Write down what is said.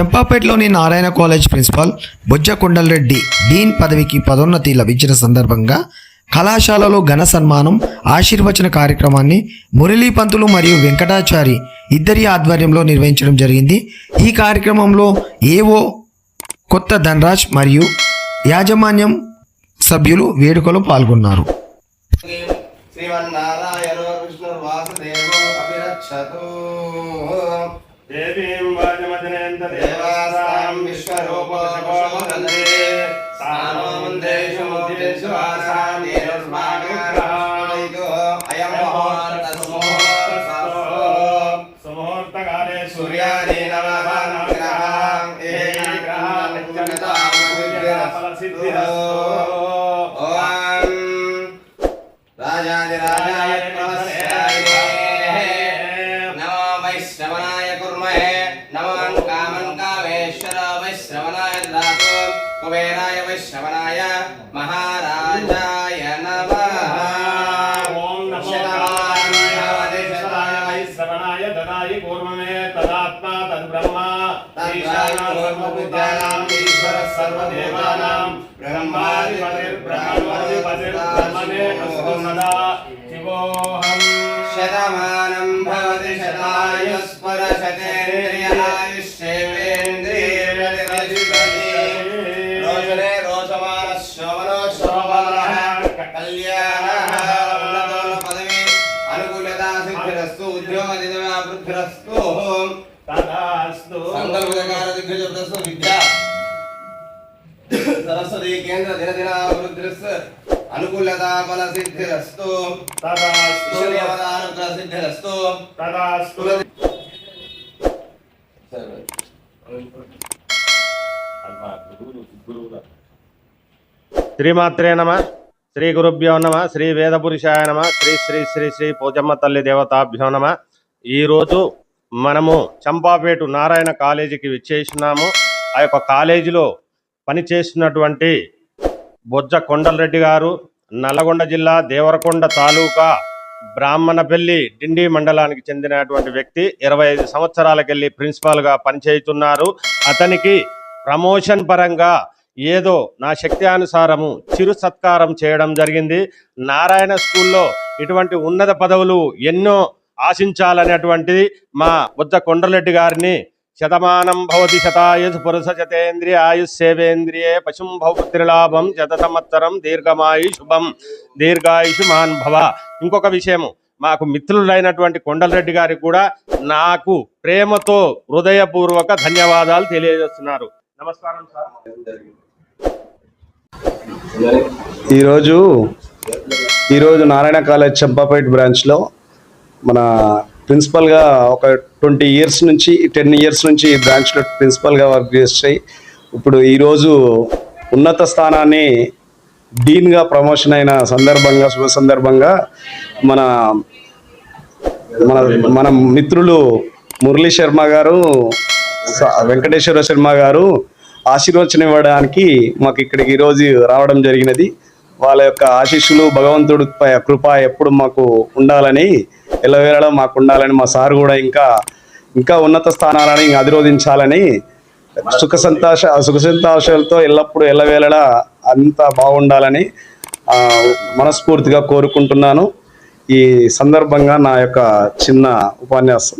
చంపాపేటలోని Narayana college principal Bojja Kondalareddy dean పదవికి పదోన్నతి లభించిన సందర్భంగా కళాశాలలో ఘన సన్మానం ఆశీర్వచన కార్యక్రమాన్ని మురళీ పంతులు మరియు వెంకటాచారి ఇద్దరి ఆధ్వర్యంలో నిర్వహించడం జరిగింది. ఈ కార్యక్రమంలో ఏవో కొత్త ధనరాజ్ మరియు యాజమాన్యం సభ్యులు వేడుకలో పాల్గొన్నారు. శ్రీమన్నారాయణ విష్ణుర్వాసుదేవో వాసుదేవ వాజమజనేంద్ర దేవాసాం విశ్వరూపోపశోభనందే సానోముందేషు ముద్రేషు ఆసాం నీరస్మాగో అయం మహోర్త సుముహూర్తస్తో సుముహూర్తకాలే నమో కామన్ కామేశ్వర వైశ్రవణాయ దాతు కుబేరాయ వైశ్రవణాయ మహారాజాయ నమః ఓం నమో శతమానం భవతి శ్రవణాయ దదాయి పూర్వమే తదాత్మా తద్బ్రహ్మ ఈశానాం ఈశ్వర సర్వదేవానాం బ్రహ్మాధిపతిర్బ్రహ్మణే పదవి అనుకూలత సిద్ధిరస్తు ఉద్యోగ వృద్ధిరస్తు తదాస్తు సంకల్పకార దిగ్గజప్రస్తు విద్య. సరస్వతి కేంద్ర దినదిన వృద్ధిరస్తు అనుకూలత బల సిద్ధిరస్తు తదాస్తు సిద్ధిరస్తు తదాస్తు శ్రీమాత్రే నమ. శ్రీ గురుభ్యో నమ శ్రీ వేదపురుషాయ నమ శ్రీ శ్రీ శ్రీ శ్రీ పోచమ్మ తల్లి దేవతాభ్యో నమ. ఈరోజు మనము చంపాపేట నారాయణ కాలేజీకి విచ్చేసినాము. ఆ యొక్క కాలేజీలో పనిచేస్తున్నటువంటి బొజ్జ కొండలరెడ్డి గారు నల్లగొండ జిల్లా దేవరకొండ తాలూకా బ్రాహ్మణపల్లి డిండి మండలానికి చెందినటువంటి వ్యక్తి ఇరవై ఐదు సంవత్సరాలకెళ్ళి ప్రిన్సిపాల్గా పనిచేస్తున్నారు అతనికి ప్రమోషన్ పరంగా ఏదో నా శక్తి అనుసారము చిరు సత్కారం చేయడం జరిగింది. నారాయణ స్కూల్లో ఇటువంటి ఉన్నత పదవులు ఎన్నో ఆశించాలనేటువంటిది మా బుద్ధ కొండలరెడ్డి గారిని శతమానం భవతి శతాయుష్ పురుష శతేంద్రియ ఆయుష్ సేవేంద్రియే పశుం భౌపుత్రిలాభం శత సంవత్సరం దీర్ఘమాయు శుభం దీర్ఘాయుషు మాన్ భవ. ఇంకొక విషయము మాకు మిత్రులైనటువంటి కొండలరెడ్డి గారికి కూడా నాకు ప్రేమతో హృదయపూర్వక ధన్యవాదాలు తెలియజేస్తున్నారు. నమస్కారం సార్. ఈరోజు ఈరోజు నారాయణ కాలేజ్ చంపాపేట బ్రాంచ్లో మన ప్రిన్సిపల్గా ఒక ట్వంటీ ఇయర్స్ నుంచి టెన్ ఇయర్స్ నుంచి ఈ బ్రాంచ్లో ప్రిన్సిపల్గా వర్క్ చేస్తాయి. ఇప్పుడు ఈరోజు ఉన్నత స్థానాన్ని డీన్గా ప్రమోషన్ అయిన సందర్భంగా శుభ సందర్భంగా మన మన మన మిత్రులు మురళీ శర్మ గారు స- వెంకటేశ్వర శర్మ గారు ఆశీర్వచనం ఇవ్వడానికి మాకు ఇక్కడికి ఈరోజు రావడం జరిగినది. వాళ్ళ యొక్క ఆశీస్సులు భగవంతుడి పై కృప ఎప్పుడు మాకు ఉండాలని ఎల్లవేళలో మాకు ఉండాలని మా సార్ కూడా ఇంకా ఇంకా ఉన్నత స్థానాలని అధిరోధించాలని సుఖ సంతోష సుఖ సంతోషాలతో ఎల్లప్పుడూ ఎల్లవేళలా అంతా బాగుండాలని మనస్ఫూర్తిగా కోరుకుంటున్నాను. ఈ సందర్భంగా నా యొక్క చిన్న ఉపన్యాసం.